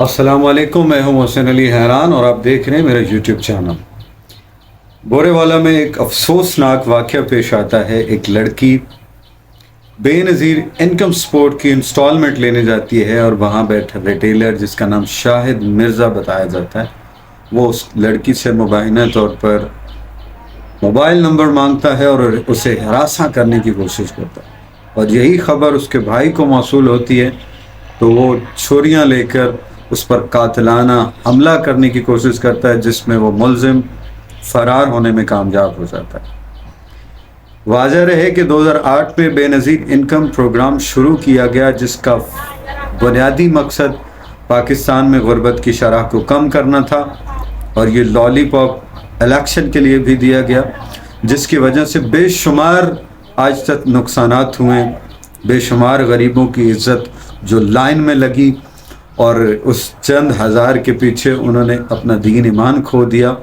السلام علیکم، میں ہوں محسن علی حیران اور آپ دیکھ رہے ہیں میرا یوٹیوب چینل۔ بورے والا میں ایک افسوسناک واقعہ پیش آتا ہے۔ ایک لڑکی بے نظیر انکم سپورٹ کی انسٹالمنٹ لینے جاتی ہے اور وہاں بیٹھا ریٹیلر جس کا نام شاہد مرزا بتایا جاتا ہے۔ وہ اس لڑکی سے مبینہ طور پر موبائل نمبر مانگتا ہے اور اسے ہراساں کرنے کی کوشش کرتا ہے۔ اور یہی خبر اس کے بھائی کو موصول ہوتی ہے۔ تو وہ چھریاں لے کر اس پر قاتلانہ حملہ کرنے کی کوشش کرتا ہے، جس میں وہ ملزم فرار ہونے میں کامیاب ہو جاتا ہے۔ واضح رہے کہ دو ہزار آٹھ میں بے نظیر انکم پروگرام شروع کیا گیا، جس کا بنیادی مقصد پاکستان میں غربت کی شرح کو کم کرنا تھا اور یہ لالی پاپ الیکشن کے لیے بھی دیا گیا، جس کی وجہ سے بے شمار آج تک نقصانات ہوئے۔ بے شمار غریبوں کی عزت جو لائن میں لگی۔ اور اس چند ہزار کے پیچھے انہوں نے اپنا دین ایمان کھو دیا۔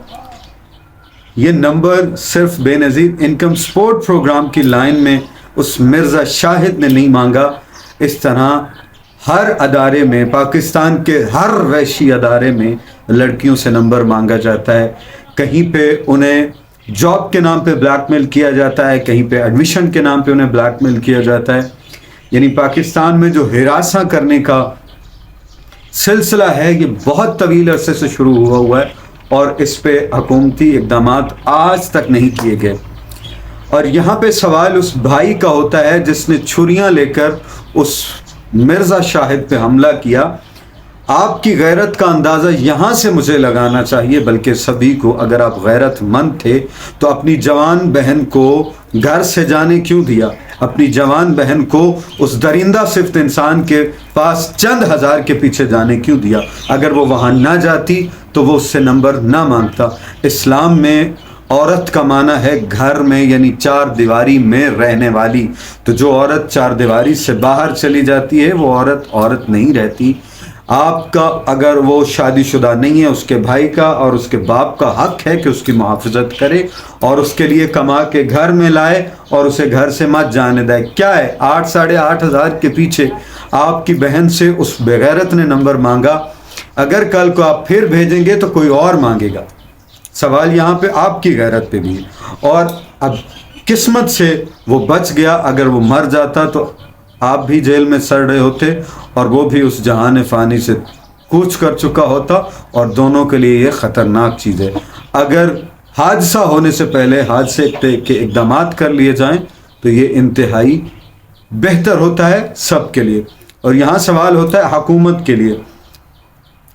یہ نمبر صرف Benazir income support programme کی لائن میں اس مرزا شاہد نے نہیں مانگا۔ اس طرح ہر ادارے میں، پاکستان کے ہر ویشی ادارے میں لڑکیوں سے نمبر مانگا جاتا ہے۔ کہیں پہ انہیں جاب کے نام پہ بلیک میل کیا جاتا ہے، کہیں پہ ایڈمیشن کے نام پہ انہیں بلیک میل کیا جاتا ہے۔ یعنی پاکستان میں جو ہراساں کرنے کا سلسلہ ہے یہ بہت طویل عرصے سے شروع ہوا ہوا ہے اور اس پہ حکومتی اقدامات آج تک نہیں کیے گئے۔ اور یہاں پہ سوال اس بھائی کا ہوتا ہے جس نے چھریاں لے کر اس مرزا شاہد پہ حملہ کیا۔ آپ کی غیرت کا اندازہ یہاں سے مجھے لگانا چاہیے، بلکہ سبھی کو اگر آپ غیرت مند تھے تو اپنی جوان بہن کو گھر سے جانے کیوں دیا؟ اپنی جوان بہن کو اس درندہ صفت انسان کے پاس چند ہزار کے پیچھے جانے کیوں دیا؟ اگر وہ وہاں نہ جاتی تو وہ اس سے نمبر نہ مانگتا۔ اسلام میں عورت کا معنی ہے گھر میں یعنی چار دیواری میں رہنے والی۔ تو جو عورت چار دیواری سے باہر چلی جاتی ہے، وہ عورت عورت نہیں رہتی۔ آپ کا اگر وہ شادی شدہ نہیں ہے، اس کے بھائی کا اور اس کے باپ کا حق ہے کہ اس کی محافظت کرے اور اس کے لیے کما کے گھر میں لائے اور اسے گھر سے مت جانے دے۔ کیا ہے؟ آٹھ ساڑھے آٹھ ہزار کے پیچھے آپ کی بہن سے اس بغیرت نے نمبر مانگا۔ اگر کل کو آپ پھر بھیجیں گے تو کوئی اور مانگے گا۔ سوال یہاں پہ آپ کی غیرت پہ بھی ہے۔ اور اب قسمت سے وہ بچ گیا۔ اگر وہ مر جاتا تو آپ بھی جیل میں سڑ رہے ہوتے اور وہ بھی اس جہان فانی سے کوچ کر چکا ہوتا اور دونوں کے لیے یہ خطرناک چیز ہے۔ اگر حادثہ ہونے سے پہلے حادثے کے اقدامات کر لیے جائیں تو یہ انتہائی بہتر ہوتا ہے سب کے لیے۔ اور یہاں سوال ہوتا ہے حکومت کے لیے۔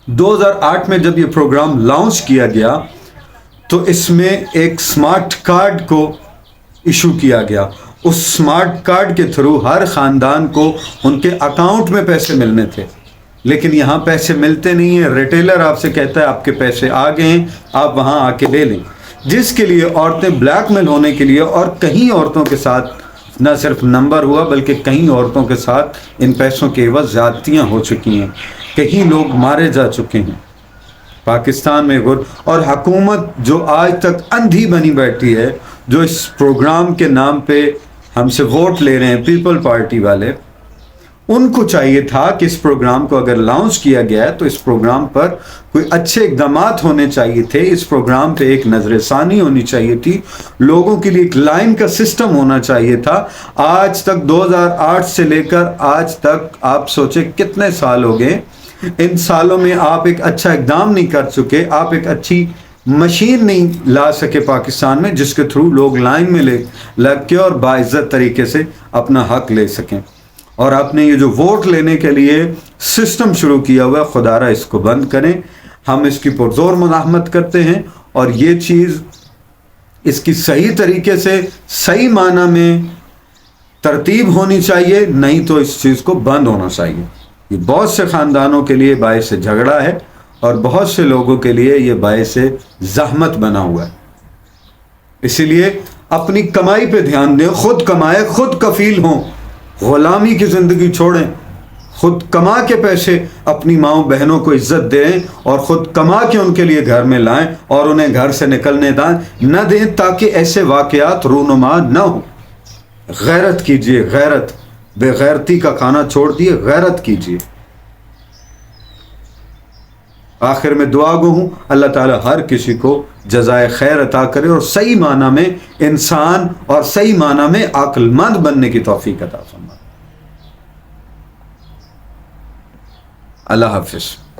دو ہزار آٹھ میں جب یہ پروگرام لانچ کیا گیا تو اس میں ایک سمارٹ کارڈ کو ایشو کیا گیا۔ اس سمارٹ کارڈ کے تھرو ہر خاندان کو ان کے اکاؤنٹ میں پیسے ملنے تھے۔ لیکن یہاں پیسے ملتے نہیں ہیں۔ ریٹیلر آپ سے کہتا ہے آپ کے پیسے آ گئے ہیں، آپ وہاں آ کے لے لیں۔ جس کے لیے عورتیں بلیک میل ہونے کے لیے اور کہیں عورتوں کے ساتھ نہ صرف نمبر ہوا بلکہ کہیں عورتوں کے ساتھ ان پیسوں کے عوض زیادتیاں ہو چکی ہیں۔ کہیں لوگ مارے جا چکے ہیں۔ پاکستان میں گر اور حکومت جو آج تک اندھی بنی بیٹھی ہے، جو اس پروگرام کے نام پہ ہم سے ووٹ لے رہے ہیں پیپل پارٹی والے۔ ان کو چاہیے تھا کہ اس پروگرام کو اگر لانچ کیا گیا ہے تو اس پروگرام پر کوئی اچھے اقدامات ہونے چاہیے تھے۔ اس پروگرام پہ ایک نظر ثانی ہونی چاہیے تھی۔ لوگوں کے لیے ایک لائن کا سسٹم ہونا چاہیے تھا۔ آج تک دو ہزار آٹھ سے لے کر آج تک آپ سوچے کتنے سال ہو گئے۔ ان سالوں میں آپ ایک اچھا اقدام نہیں کر چکے۔ آپ ایک اچھی مشین نہیں لا سکے پاکستان میں، جس کے تھرو لوگ لائن میں لے لگ کے اور باعزت طریقے سے اپنا حق لے سکیں۔ اور آپ نے یہ جو ووٹ لینے کے لیے سسٹم شروع کیا ہوا ہے خدا را اس کو بند کریں۔ ہم اس کی پرزور مزاحمت کرتے ہیں۔ اور یہ چیز اس کی صحیح طریقے سے، صحیح معنی میں ترتیب ہونی چاہیے، نہیں تو اس چیز کو بند ہونا چاہیے۔ یہ بہت سے خاندانوں کے لیے باعث جھگڑا ہے۔ اور بہت سے لوگوں کے لیے یہ باعث زحمت بنا ہوا ہے۔ اسی لیے اپنی کمائی پہ دھیان دیں، خود کمائے خود کفیل ہوں، غلامی کی زندگی چھوڑیں، خود کما کے پیسے اپنی ماؤں بہنوں کو عزت دیں اور خود کما کے ان کے لیے گھر میں لائیں اور انہیں گھر سے نکلنے دائیں نہ دیں تاکہ ایسے واقعات رونما نہ ہوں۔ غیرت کیجیے، غیرت، بے غیرتی کا کھانا چھوڑ دیے، غیرت کیجیے۔ آخر میں دعا گو ہوں۔ اللہ تعالیٰ ہر کسی کو جزائے خیر عطا کرے اور صحیح معنی میں انسان اور صحیح معنی میں عقل مند بننے کی توفیق عطا فرمائے۔ اللہ حافظ۔